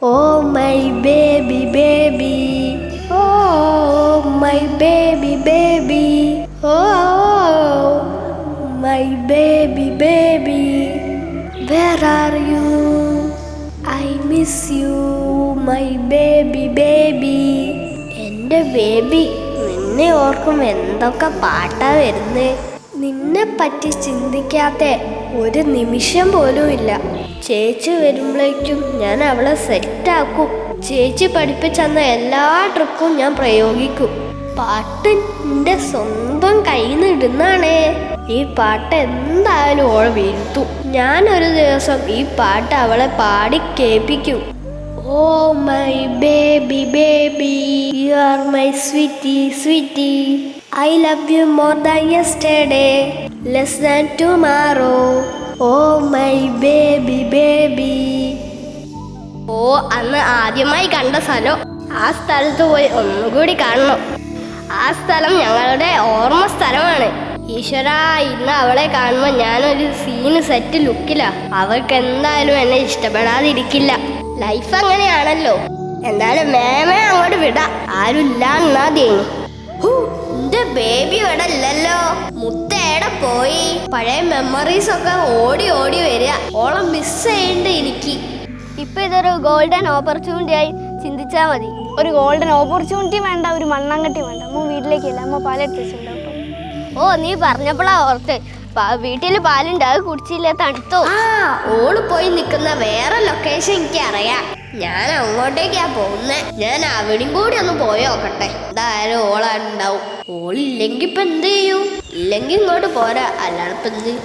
Oh my baby baby Oh my baby baby Oh my baby baby Where are you I miss you my baby baby എന്റെ baby നിന്നെ ഓർക്കും എന്തൊക്കെ പാട്ടാ വരുന്നേ നിന്നെ പറ്റി ചിന്തിക്കാത്ത ഒരു നിമിഷം പോലും ഇല്ല. ചേച്ചി വരുമ്പോഴേക്കും ഞാൻ അവളെ സെറ്റാക്കും ചേച്ചി പഠിപ്പിച്ചെന്ന എല്ലാ ട്രിക്കും ഞാൻ പ്രയോഗിക്കും. പാട്ട് എന്റെ സ്വന്തം കയ്യിൽ നിന്ന് ഇടുന്നാണേ. ഈ പാട്ട് എന്തായാലും ഓളെ വീഴ്ത്തു. ഞാൻ ഒരു ദിവസം ഈ പാട്ട് അവളെ പാടി കേൾപ്പിക്കും. ഓ my baby baby you are my sweety sweety. I love you more than yesterday. Than tomorrow oh my baby. Baby oh അന്ന് ആദ്യമായി കണ്ട സ്ഥലം ആ സ്ഥലത്ത് പോയി ഒന്നുകൂടി കാണണം. ആ സ്ഥലം ഞങ്ങളുടെ ഓർമ്മ സ്ഥലമാണ്. ഈശ്വര ഇന്ന് അവളെ കാണുമ്പോൾ ഞാനൊരു സീന് സെറ്റ് ലുക്കിലാ അവൾക്ക് എന്തായാലും എന്നെ ഇഷ്ടപ്പെടാതിരിക്കില്ല. ലൈഫ് അങ്ങനെയാണല്ലോ. എന്നാലും മേമേ അങ്ങോട്ട് വിടാം. ആരും എന്നാ തേങ്ങി ബേബി ഇവിടെ ഇല്ലല്ലോ മുത്തേടെ പോയി. പഴയ മെമ്മറീസ് ഒക്കെ ഓടി ഓടി വരിക. ഓളം മിസ് ചെയ്യണ്ട് എനിക്ക്. ഇപ്പൊ ഇതൊരു ഗോൾഡൻ ഓപ്പർച്യൂണിറ്റി ആയി ചിന്തിച്ചാൽ മതി. ഒരു ഗോൾഡൻ ഓപ്പർച്യൂണിറ്റി വേണ്ട ഒരു മണ്ണാങ്കട്ടി വേണ്ട. അമ്മ വീട്ടിലേക്കല്ല അമ്മ പാല കേട്ടോ. ഓ നീ പറഞ്ഞപ്പോഴാ ഓർത്ത്. വീട്ടിൽ പാലുണ്ട് അത് കുടിച്ചില്ല തണുത്തു. ആ ഓൾ പോയി നിൽക്കുന്ന വേറെ ലൊക്കേഷൻ എനിക്ക് അറിയാം ഞാൻ അങ്ങോട്ടേക്കാ പോകുന്നേ. ഞാൻ അവിടെയും കൂടി ഒന്ന് പോയി നോക്കട്ടെ. എന്തായാലും ഓളാണ്ടാവും ഓളില്ലെങ്കി ഇപ്പൊ എന്ത് ചെയ്യും? ഇല്ലെങ്കി ഇങ്ങോട്ട് പോരാ. അല്ലാണ്ട്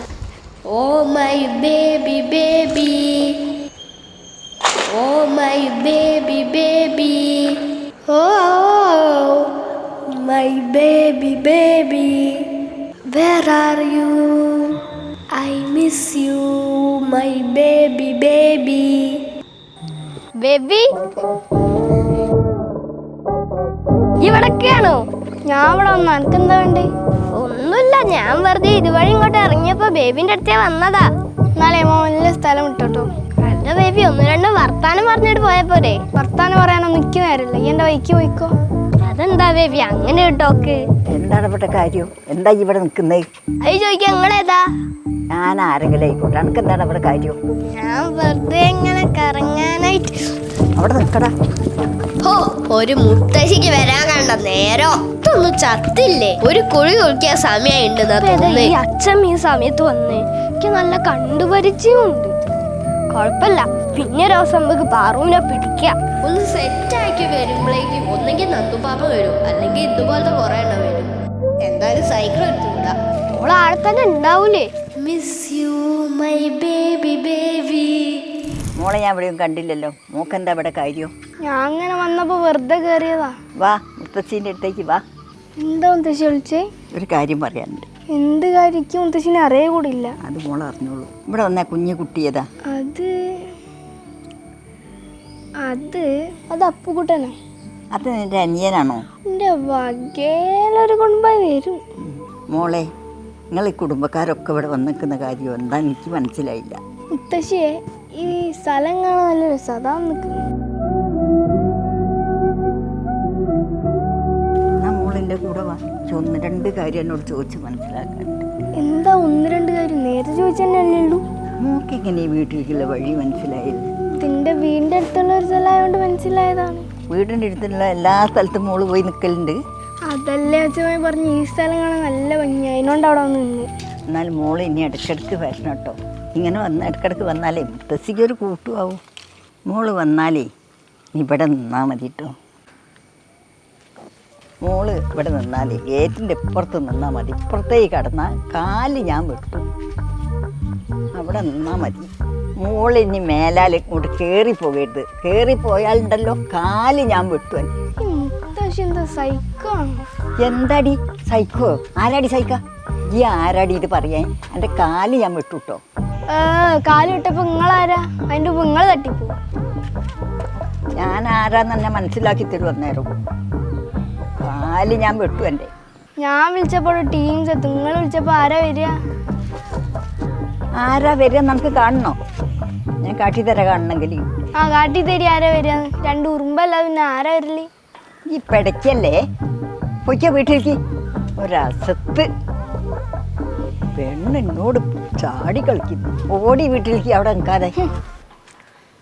ഓ my baby baby. Oh my baby baby. Oh my baby baby. Where are you I miss you my baby baby. Baby. ഇവിടൊക്കെയാണോ? ഞാൻ ഇവിടെ വന്നു എനിക്ക് എന്താ വേണ്ടേ? ഒന്നുമില്ല ഞാൻ വെറുതെ ഇതുവഴി ഇങ്ങോട്ട് ഇറങ്ങിയപ്പോ ബേബിന്റെ അടുത്തേ വന്നതാ. എന്നാലേ വലിയ സ്ഥലം ഇട്ടോട്ടോ. അല്ല ബേബി ഒന്ന് രണ്ട് വർത്താനം പറഞ്ഞിട്ട് പോയപ്പോരെ വർത്താനം പറയാനൊന്നും നിൽക്കി നേരമില്ല. ഈ എന്റെ വൈക്ക് പോയിക്കോ? അതെന്താ ബേബി അങ്ങനെ ഒരു ടോക്ക് എന്താണ് ഇവിടെ കാര്യം? എന്താ ഇവിടെ നിൽക്കുന്നത് അത് ചോദിക്കാൻ നിങ്ങളേതാ? ഞാൻ ആരെങ്കിലും ആയിക്കോട്ടെ. എനിക്ക് എന്താണ് ഇവിടെ കാര്യം? ഞാൻ വെറുതെ ഇങ്ങനെ കറങ്ങാനായിട്ട്. അവിടെ നിൽക്കടാ. ഹോ ഒരു മുത്തശ്ശിക്ക് വരാൻ കണ്ട നേരോ ഇതൊന്നും ചത്തില്ലേ? ഒരു കുഴി കുളിക്കാൻ സമയമുണ്ട് ഈ അച്ഛൻ ഈ സമയത്ത് വന്നേ? എനിക്ക് നല്ല കണ്ടുപരിചയമുണ്ട്. കുഴപ്പമില്ല. പിന്നെ ഒരു ദിവസം നമുക്ക് പാറുവിനെ പിടിക്കാം. ഒന്ന് സെറ്റ് ആക്കി വരുമ്പോഴേക്കും ഒന്നെങ്കിൽ നന്ദുപാപ്പ വരും. അല്ലെങ്കിൽ ഇതുപോലത്തെ കുറേ എണ്ണം വരും. എന്തായാലും സൈക്കിൾ എടുത്തുകൂടാ. ഓൾ ആടെ തന്നെ ഉണ്ടാവൂലേ? Miss you my baby baby മോളെ ഞാൻ ഇവിടെയും കണ്ടില്ലല്ലോ. മോക്കെന്താ ഇവിടെ കാര്യം? ഞാൻ അങ്ങനെ വന്നപ്പോ വെറുതെ കയറിയതാ വാ മുത്തച്ഛന്റെ അടുത്തേക്ക് വാ. എന്താ മുത്തശ്ശി വിളിച്ചേ? ഒരു കാര്യം പറയാനുണ്ട്. എന്ത് കാര്യക്കും മുത്തശ്ശിനെ അറിയ കൂടില്ല അത് മോൾ അറിഞ്ഞോളൂ. ഇവിടെ വന്ന കുഞ്ഞു കുട്ടിയതാ അത് അത് അത് അപ്പുകുട്ടനാ. അത് നിന്റെ അനിയനാണോ? എന്റെ വകേലൊരു കുടുംബമായി വരും. മോളെ നിങ്ങൾ ഈ കുടുംബക്കാരൊക്കെ ഇവിടെ വന്നിക്കുന്ന കാര്യം എന്താ എനിക്ക് മനസ്സിലായില്ല. മുത്തശ്ശിയെ ഈ സ്ഥലം കാണാൻ നല്ല രസം അതാ നിൽക്കുന്നു മോളിന്റെ കൂടെ വാ. ഒന്ന് രണ്ട് കാര്യം എന്നോട് ചോദിച്ച് മനസ്സിലാക്കാൻ. എന്താ ഒന്ന് രണ്ട് കാര്യം? നേരെ ചോദിച്ചല്ലേ ഉള്ളൂ. മോക്ക് എങ്ങനെ ഈ വീട്ടിലേക്കുള്ള വഴി മനസ്സിലായത്? നിന്റെ വീടിന്റെ അടുത്തുള്ള ഒരു സ്ഥലമായതുകൊണ്ട് മനസ്സിലായതാണ്. വീടിന്റെ അടുത്തുള്ള എല്ലാ സ്ഥലത്തും മോൾ പോയി നിൽക്കലുണ്ട് അതല്ലേ അച്ഛമായി പറഞ്ഞു ഈ സ്ഥലം കാണാൻ നല്ല ഭംഗി അതിനോണ്ട് അവിടെ നിന്ന്. എന്നാൽ മോൾ ഇനി ഇടയ്ക്കിടയ്ക്ക് വരണം കേട്ടോ. ഇങ്ങനെ വന്ന് ഇടയ്ക്കിടയ്ക്ക് വന്നാലേ മുത്തശ്ശിക്ക് ഒരു കൂട്ടുമാവും മോൾ വന്നാലേ ഇവിടെ നിന്നാൽ മതി കേട്ടോ. മോൾ ഇവിടെ നിന്നാലേ ഗേറ്റിന്റെ ഇപ്പുറത്ത് നിന്നാൽ മതി. ഇപ്പുറത്തേക്ക് കടന്നാൽ കാൽ ഞാൻ വെട്ടും. അവിടെ നിന്നാൽ മതി. മോൾ ഇനി മേലാൽ ഇങ്ങോട്ട് കയറി പോകരുത് കയറി പോയാലുണ്ടല്ലോ കാൽ ഞാൻ വെട്ടുവൻ ആണോ എന്താടി? സൈക്കോ? ആരാടി സൈക്ക? ഈ ആരാടി ഇത് പറയാൻ? എന്റെ കാൽ ഞാൻ വിട്ടു കേട്ടോ കാൽ വിട്ടപ്പോ നിങ്ങളാരാ? അതിന്റെ നിങ്ങൾ തട്ടിപ്പോ. ഞാൻ ആരാന്ന് എന്നെ മനസ്സിലാക്കി തരും അന്നേരം? കാൽ ഞാൻ വെട്ടു എന്റെ. ഞാൻ വിളിച്ചപ്പോൾ ടീംസ് നിങ്ങൾ വിളിച്ചപ്പോൾ ആരാ വരിക? ആരാ വരിക നമുക്ക് കാണണോ? ഞാൻ കാട്ടിത്തര കാണണമെങ്കിൽ. ആ കാട്ടി തരി ആരാ വരിക? രണ്ട് ഉറുമ്പല്ല പിന്നെ ആരാ വരില്ലേ ഈ പിടയ്ക്കല്ലേ പൊയ്ക്ക വീട്ടിലേക്ക്. ഒരസത്ത്. പെണ്ണെന്നോട് ചാടി കളിക്കുന്നു. ഓടി വീട്ടിലേക്ക് അവിടെ നിൽക്കാതെ.